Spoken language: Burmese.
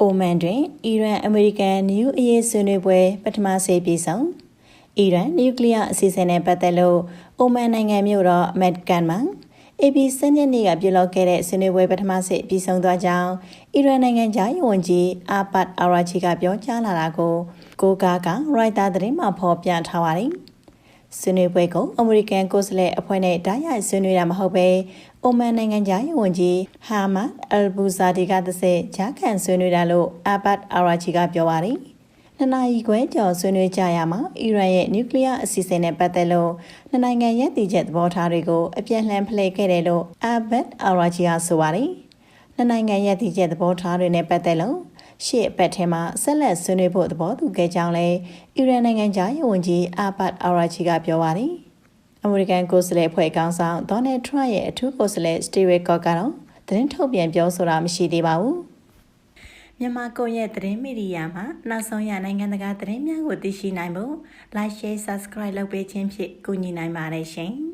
အိုမန်တွင်အီရန်အမေရိကန်နျူအရေးဆွေးနွေးပွဲပထမဆုံးပြည်ဆောင်အီရန်နျူကလ িয়ার အစီအစဉ်နဲ့ပတ်သက်လို့အိုမန်နိုင်ငံမြို့တော်မက်ကန်မှာ AB စနေနေ့ကပြုလုပ်ခဲ့တဲ့ဆွေးနွေးပွဲပထမဆုံးပြည်ဆုံးသွားကြောင်းအီရန်နိုင်ငံသားယဝန်ကြီးအာဘတ်အာရာချီကပြောကြားလာတာကိုကိုကာကရိုက်တာသတင်းမှာဖော်ပြထားပါတယ်။ ဆွေးနွေးပွဲကိုအမေရိကန်ကိုယ်စားလှယ်အဖွဲ့နဲ့ဓာတ်ရိုက်ဆွေးနွေးတာမဟုတ်ဘဲအိုမန်နိုင်ငံသားယဝန်ကြီးဟာမတ်အယ်ဘူဇာဒီကသစေဂျာကန်ဆွေးနွေးတာလို့အာဘတ်အာရာချီကပြောပါတယ်။နှစ်နိုင်ငံခွဲကျော်ဆွေးနွေးကြရမှာအီရန်ရဲ့နျူကလ িয়ার အစီအစဉ်နဲ့ပတ်သက်လို့နှစ်နိုင်ငံရဲ့တည်ချက်သဘောထားတွေကိုအပြည့်အလှန်ဖလှယ်ခဲ့တယ်လို့အာဘတ်အာရာဂျီယာဆိုပါတယ်။နှစ်နိုင်ငံရဲ့တည်ချက်သဘောထားတွေနဲ့ပတ်သက်လို့ ရှေ့အပတ်ထဲမှာဆက်လက်ဆွေးနွေးဖို့သဘောတူခဲ့ကြောင်းလည်းအီရန်နိုင်ငံသားရေးဝန်ကြီးအာဘတ်အာရာဂျီကပြောပါတယ်။အမေရိကန်ကိုယ်စားလှယ်အဖွဲ့ကောင်ဆောင်ဒေါ်နယ်ထရန့်ရဲ့အထူးကိုယ်စားလှယ်စတီဗီကော့ကတော့သတင်းထုတ်ပြန်ပြောဆိုတာမရှိသေးပါဘူး။မြန်မာကိုရဲ့သတင်းမီဒီယာမှာနောက်ဆုံးရနိုင်ငံတကာသတင်းများကိုသိရှိနိုင်ဖို့ Like Share Subscribe လုပ်ပေးခြင်းဖြင့်ကူညီနိုင်ပါတယ်ရှင်။